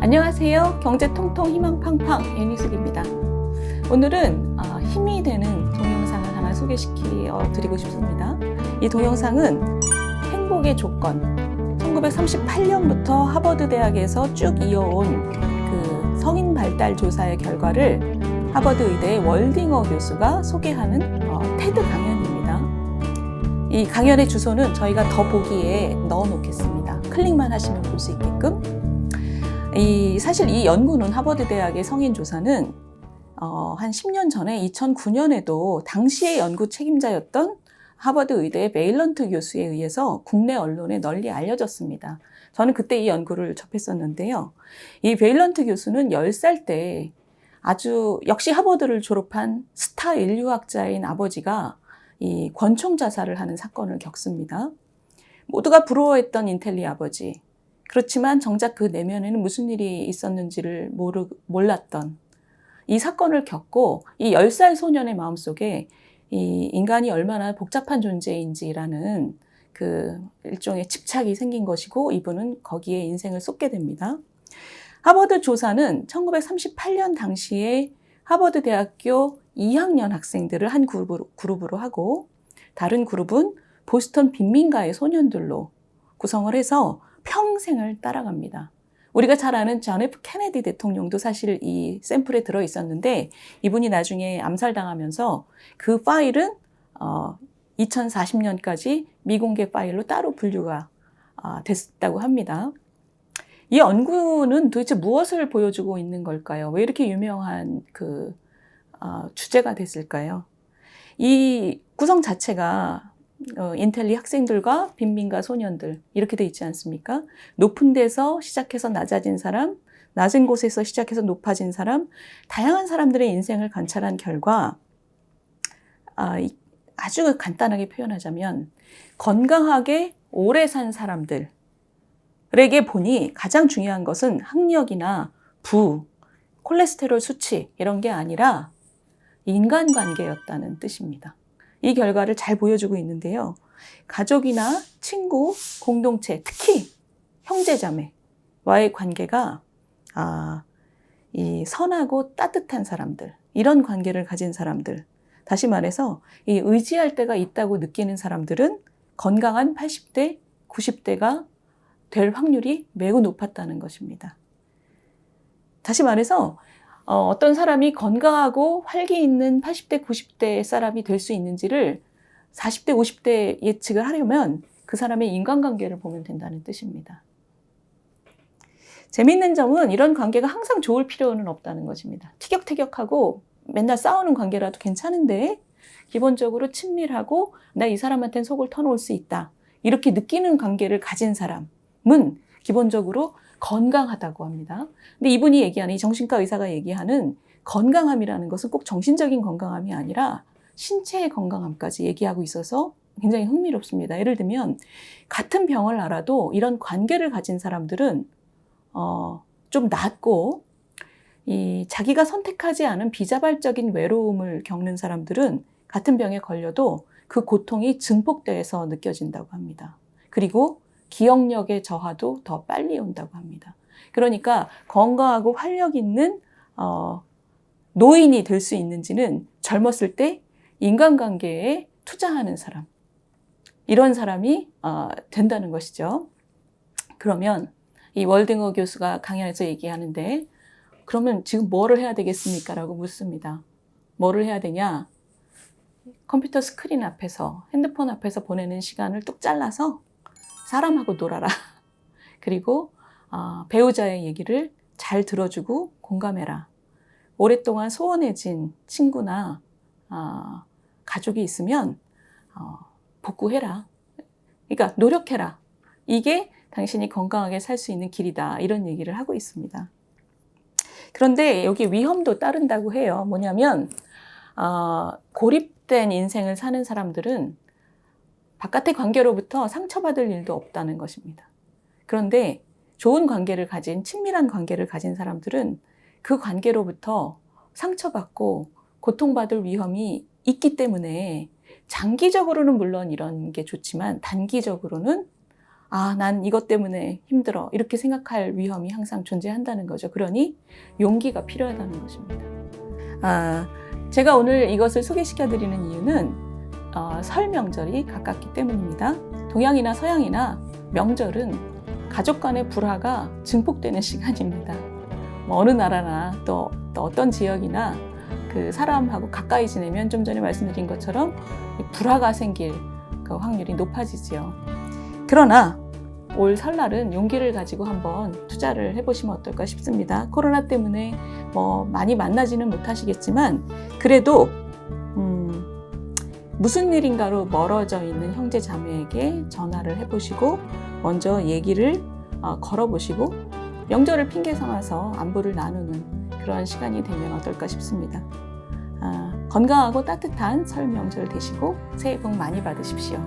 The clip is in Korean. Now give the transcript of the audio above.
안녕하세요. 경제 통통 희망 팡팡 애니숙입니다. 오늘은 아, 힘이 되는 동영상을 하나 소개시켜 드리고 싶습니다. 이 동영상은 행복의 조건 1938년부터 하버드 대학에서 쭉 이어온 그 성인 발달 조사의 결과를 하버드 의대의 월딩어 교수가 소개하는 어, 테드 강연입니다. 이 강연의 주소는 저희가 더 보기에 넣어 놓겠습니다. 클릭만 하시면 볼 수 있게끔. 이, 사실 이 연구는 하버드 대학의 성인 조사는 어, 한 10년 전에 2009년에도 당시의 연구 책임자였던 하버드 의대의 메일런트 교수에 의해서 국내 언론에 널리 알려졌습니다. 저는 그때 이 연구를 접했었는데요. 이 베일런트 교수는 10살 때 아주 역시 하버드를 졸업한 스타 인류학자인 아버지가 이 권총 자살을 하는 사건을 겪습니다. 모두가 부러워했던 인텔리 아버지. 그렇지만 정작 그 내면에는 무슨 일이 있었는지를 모르, 몰랐던 이 사건을 겪고 이 10살 소년의 마음속에 이 인간이 얼마나 복잡한 존재인지라는 그 일종의 집착이 생긴 것이고 이분은 거기에 인생을 쏟게 됩니다. 하버드 조사는 1938년 당시에 하버드 대학교 2학년 학생들을 한 그룹으로, 그룹으로 하고 다른 그룹은 보스턴 빈민가의 소년들로 구성을 해서 평생을 따라갑니다. 우리가 잘 아는 존 F 케네디 대통령도 사실 이 샘플에 들어 있었는데 이분이 나중에 암살당하면서 그 파일은 어 2040년까지 미공개 파일로 따로 분류가 아, 됐다고 합니다. 이 연구는 도대체 무엇을 보여주고 있는 걸까요? 왜 이렇게 유명한 그 어, 주제가 됐을까요? 이 구성 자체가 어, 인텔리 학생들과 빈민가 소년들 이렇게 돼 있지 않습니까? 높은 데서 시작해서 낮아진 사람, 낮은 곳에서 시작해서 높아진 사람, 다양한 사람들의 인생을 관찰한 결과 아, 이, 아주 간단하게 표현하자면 건강하게 오래 산 사람들에게 보니 가장 중요한 것은 학력이나 부, 콜레스테롤 수치 이런 게 아니라 인간관계였다는 뜻입니다. 이 결과를 잘 보여주고 있는데요. 가족이나 친구, 공동체, 특히 형제자매와의 관계가 아, 이 선하고 따뜻한 사람들, 이런 관계를 가진 사람들, 다시 말해서 이 의지할 때가 있다고 느끼는 사람들은 건강한 80대, 90대가 될 확률이 매우 높았다는 것입니다. 다시 말해서 어, 어떤 사람이 건강하고 활기 있는 80대, 90대 사람이 될 수 있는지를 40대, 50대 예측을 하려면 그 사람의 인간관계를 보면 된다는 뜻입니다. 재밌는 점은 이런 관계가 항상 좋을 필요는 없다는 것입니다. 티격태격하고 맨날 싸우는 관계라도 괜찮은데 기본적으로 친밀하고 나 이 사람한테는 속을 터놓을 수 있다. 이렇게 느끼는 관계를 가진 사람은 기본적으로 건강하다고 합니다. 근데 이분이 얘기하는 이 정신과 의사가 얘기하는 건강함이라는 것은 꼭 정신적인 건강함이 아니라 신체의 건강함까지 얘기하고 있어서 굉장히 흥미롭습니다. 예를 들면 같은 병을 알아도 이런 관계를 가진 사람들은 어, 좀 낫고 이 자기가 선택하지 않은 비자발적인 외로움을 겪는 사람들은 같은 병에 걸려도 그 고통이 증폭돼서 느껴진다고 합니다. 그리고 기억력의 저하도 더 빨리 온다고 합니다. 그러니까 건강하고 활력 있는 어, 노인이 될 수 있는지는 젊었을 때 인간관계에 투자하는 사람 이런 사람이 어, 된다는 것이죠. 그러면 이 월딩어 교수가 강연에서 얘기하는데 그러면 지금 뭐를 해야 되겠습니까? 라고 묻습니다. 뭐를 해야 되냐? 컴퓨터 스크린 앞에서 핸드폰 앞에서 보내는 시간을 뚝 잘라서 사람하고 놀아라. 그리고 어, 배우자의 얘기를 잘 들어주고 공감해라. 오랫동안 소원해진 친구나 어, 가족이 있으면 어, 복구해라. 그러니까 노력해라. 이게 당신이 건강하게 살 수 있는 길이다. 이런 얘기를 하고 있습니다. 그런데 여기 위험도 따른다고 해요. 뭐냐면 어, 고립된 인생을 사는 사람들은 바깥의 관계로부터 상처받을 일도 없다는 것입니다. 그런데 좋은 관계를 가진, 친밀한 관계를 가진 사람들은 그 관계로부터 상처받고 고통받을 위험이 있기 때문에 장기적으로는 물론 이런 게 좋지만 단기적으로는 아, 난 이것 때문에 힘들어. 이렇게 생각할 위험이 항상 존재한다는 거죠. 그러니 용기가 필요하다는 것입니다. 아, 제가 오늘 이것을 소개시켜 드리는 이유는 어, 설 명절이 가깝기 때문입니다. 동양이나 서양이나 명절은 가족 간의 불화가 증폭되는 시간입니다. 뭐 어느 나라나 또, 또 어떤 지역이나 그 사람하고 가까이 지내면 좀 전에 말씀드린 것처럼 이 불화가 생길 그 확률이 높아지지요. 그러나 올 설날은 용기를 가지고 한번 투자를 해보시면 어떨까 싶습니다. 코로나 때문에 뭐 많이 만나지는 못하시겠지만 그래도 음, 무슨 일인가로 멀어져 있는 형제 자매에게 전화를 해보시고 먼저 얘기를 어, 걸어보시고 명절을 핑계 삼아서 안부를 나누는 그러한 시간이 되면 어떨까 싶습니다. 아, 건강하고 따뜻한 설 명절 되시고 새해 복 많이 받으십시오.